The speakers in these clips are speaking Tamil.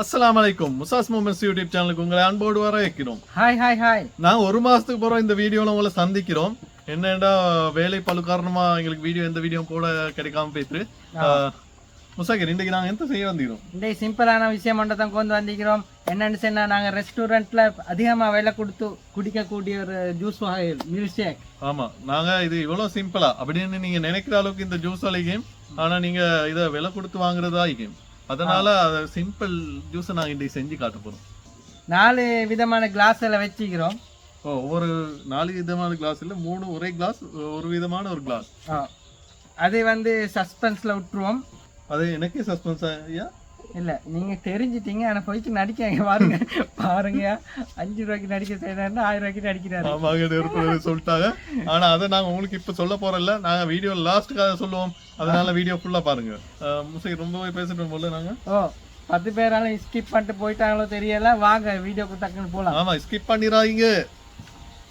அஸ்ஸலாமு அலைக்கும் முசாஸ் மூமெண்ட்ஸ் யூடியூப் சேனலுக்கு உங்களை அன்போடு வர வைக்கிறோம் ஹாய் ஹாய் ஹாய் நான் ஒரு மாசத்துக்கு போறோம் இந்த வீடியோல உங்களை சந்திக்கிறோம். என்னடா வேலை பழு காரணமா எங்களுக்கு வீடியோ எந்த வீடியோ கூட கிடைக்காம போயிட்டு முசாகர் இன்னைக்கு நாங்க எந்த செய்ய வந்திருக்கோம் இந்த சிம்பிளான விஷயம் மட்டும் தான் கொண்டு வந்திருக்கிறோம். என்னன்னு சொன்னா நாங்க ரெஸ்டாரண்ட்ல அதிகமா விலை கொடுத்து குடிக்கக்கூடிய ஒரு ஜூஸ் வகை மில்க் ஷேக் ஆமா நாங்க இது இவ்வளவு சிம்பிளா அப்படின்னு நீங்க நினைக்கிற அளவுக்கு இந்த ஜூஸ் அலைக்கும் ஆனா நீங்க இத விலை கொடுத்து வாங்குறதா ஐக்கும் அதனால சிம்பிள் ஜூஸை நாங்க இன்னைக்கு செஞ்சு காட்ட போறோம். நாலு விதமான கிளாஸ்ல வச்சுக்கிறோம். ஓ ஒவ்வொரு நாலு விதமான கிளாஸ் இல்ல மூணு ஒரே கிளாஸ் ஒரு விதமான ஒரு கிளாஸ். அது வந்து சஸ்பென்ஸ்ல விட்டுருவோம். அது எனக்கே சஸ்பென்ஸ் ஐயா? இல்ல நீங்க தெரிஞ்சிட்டீங்க ஆனா போயிட்டு நடிக்காங்க பாருங்க. பாருங்க அஞ்சு ரூபாய்க்கு நடிக்க செய்யறாருன்னா ஆயிரம் ரூபாய்க்கு நடிக்கிறாரு. ஆமாங்க சொல்லிட்டாங்க. ஆனா அதை நாங்க உங்களுக்கு இப்ப சொல்ல போறோம்ல நாங்க வீடியோ லாஸ்ட்டுக்காக சொல்லுவோம். அதனால வீடியோ ஃபுல்லா பாருங்க. முசை ரொம்பவே பேசிட்டோம் போல நாங்க? ஓ பத்து பேராலும் ஸ்கிப் பண்ணிட்டு போயிட்டாங்களோ தெரியல. வாங்க வீடியோக்கு டக்குன்னு போலாம். ஆமா ஸ்கிப் பண்ணிடாதீங்க.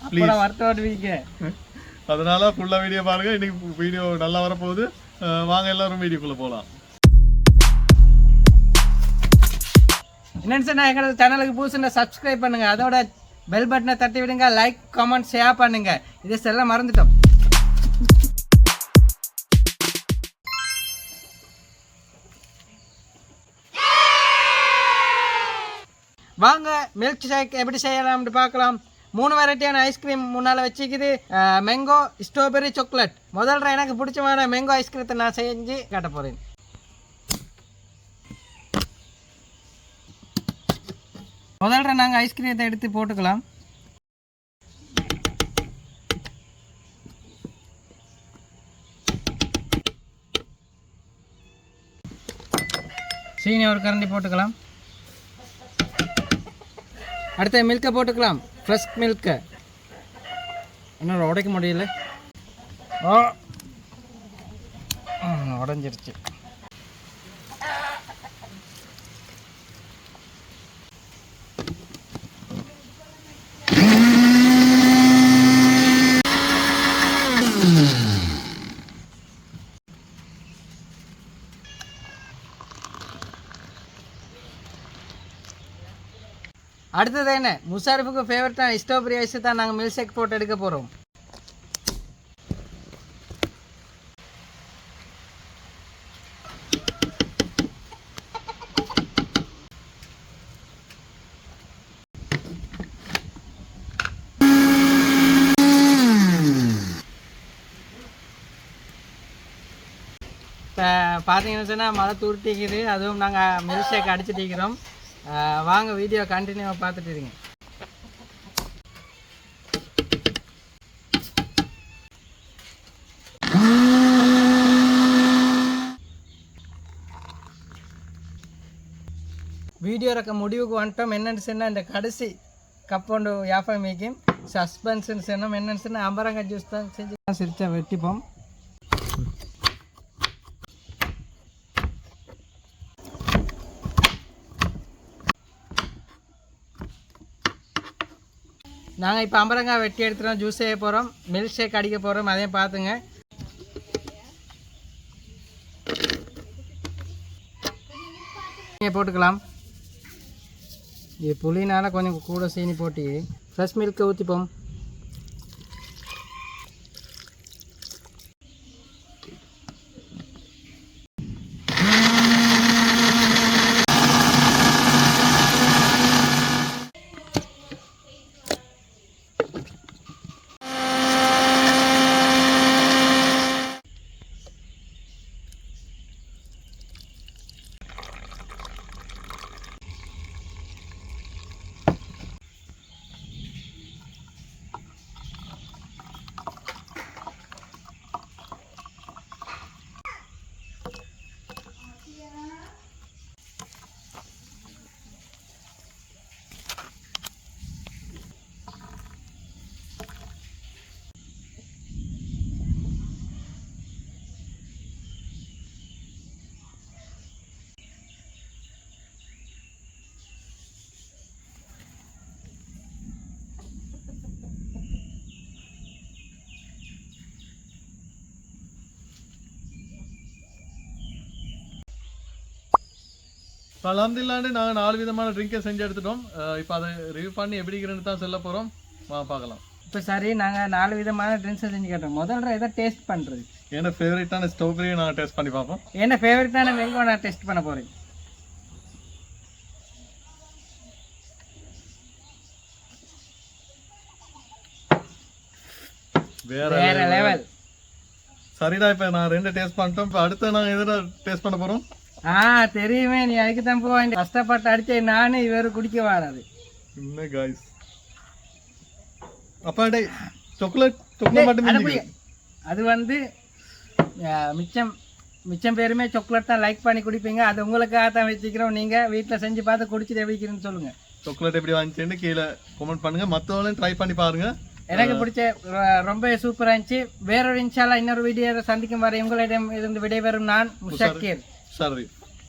அப்புறம் வருத்தப்படுவீங்க அதனால ஃபுல்லா வீடியோ பாருங்க. இன்னைக்கு வீடியோ நல்லா வரப்போகுது. வாங்க எல்லாரும் வீடியோக்குள்ள போலாம். என்னன்னு சொன்னா எங்களோட சேனலுக்கு புதுசுன்னா சப்ஸ்கிரைப் பண்ணுங்க. அதோட பெல் பட்டனை தட்டி விடுங்க. லைக் கமெண்ட் ஷேர் பண்ணுங்க. இதை செல்ல மறந்துட்டோம். வாங்க மில்க் ஷேக் எப்படி செய்யலாம்னு பார்க்கலாம். மூணு வெரைட்டியான ஐஸ்கிரீம் முன்னால் வச்சுக்குது. மேங்கோ ஸ்ட்ராபெரி சாக்லேட் முதல்ல எனக்கு பிடிச்சமான மேங்கோ ஐஸ்கிரீத்தை நான் செஞ்சு காட்ட போகிறேன் முதல்ல நாங்கள் ஐஸ்கிரீத்தை எடுத்து போட்டுக்கலாம். சீனி ஒரு கரண்டி போட்டுக்கலாம். அடுத்த மில்கை போட்டுக்கலாம். ஃப்ரெஷ் மில்க்கு இன்னும் உடைக்க முடியல. ஓ அடுத்தது என்ன? முஷாரிஃபுக்கு ஃபேவரட்டாக ஸ்ட்ராபெரி ஐஸ் தான் நாங்கள் மில்க் ஷேக் போட்டு எடுக்க போகிறோம் இப்போ பார்த்தீங்கன்னு சொன்னால் மழை துருட்டிக்குது அதுவும் நாங்கள் மில்க் ஷேக் வாங்க வீடியோ கண்டினியூவாக பார்த்துட்டு இருங்க. வீடியோ இருக்க முடிவுக்கு வந்துட்டோம். என்னென்னு சொன்னால் இந்த கடைசி கப்போண்டு வியாபாரம் மேக்கிங் சஸ்பென்ஸ்ன்னு சொன்னோம். என்னென்னு சொன்னால் அம்பரங்காய் ஜூஸ் தான் செஞ்சு சிரித்தா வெட்டிப்போம். நாங்கள் இப்போ அம்பரங்காய் வெட்டி எடுத்துகிறோம் ஜூஸ் செய்ய போகிறோம் மில்க் ஷேக் அடிக்க போகிறோம் அதையும் பார்த்துங்க நீங்கள் போட்டுக்கலாம். இது புளினால் கொஞ்சம் கூட சீனி போட்டு ஃப்ரெஷ் மில்க்கை ஊற்றிப்போம் அலமதுல்லாண்டு நாங்கள் நாலு விதமான ட்ரிங்கை செஞ்சு எடுத்துட்டோம். இப்போ அதை ரிவ்யூ பண்ணி எப்படி இருக்குன்னு தான் சொல்ல போகிறோம் வா பார்க்கலாம். இப்போ சரி நாங்கள் நாலு விதமான ட்ரிங்க்ஸ் செஞ்சு கேட்டோம். முதல்ல இதை டேஸ்ட் பண்ணுறது என்னோட ஃபேவரட்டான ஸ்ட்ராபெரியை நாங்கள் டேஸ்ட் பண்ணி பார்ப்போம். என்ன ஃபேவரட்டான மேங்கோ நான் டெஸ்ட் பண்ண போகிறேன் வேற லெவல் சரிடா இப்போ நான் ரெண்டு டேஸ்ட் பண்ணிட்டோம். இப்போ அடுத்து நாங்கள் எதிர டேஸ்ட் பண்ண போகிறோம் ஆ தெரியுமே நீ அதுக்கு தான் போவேன் கஷ்டப்பட்டு அடிச்சே நானு இவர் குடிக்க வராது. என்ன காய்ஸ் அப்பா டே சாக்லேட் சாக்லேட் மட்டும் அது வந்து மிச்சம் மிச்சம் பேருமே சாக்லேட் தான் லைக் பண்ணி குடிப்பீங்க. அது உங்களுக்காக தான் வச்சுக்கிறோம். நீங்கள் வீட்டில் செஞ்சு பார்த்து குடிச்சிட்டு எப்படிக்கிறேன்னு சொல்லுங்கள் சாக்லேட் எப்படி வாங்கிச்சேன்னு கீழே கமெண்ட் பண்ணுங்க. மற்றவங்களையும் ட்ரை பண்ணி பாருங்க. எனக்கு பிடிச்ச ரொம்ப சூப்பராக இருந்துச்சு. வேறொரு இன்ஷால்லா இன்னொரு வீடியோ சந்திக்கும் வரை உங்களிடம் இருந்து விடைபெறும் நான் முஷக்கீர். சரி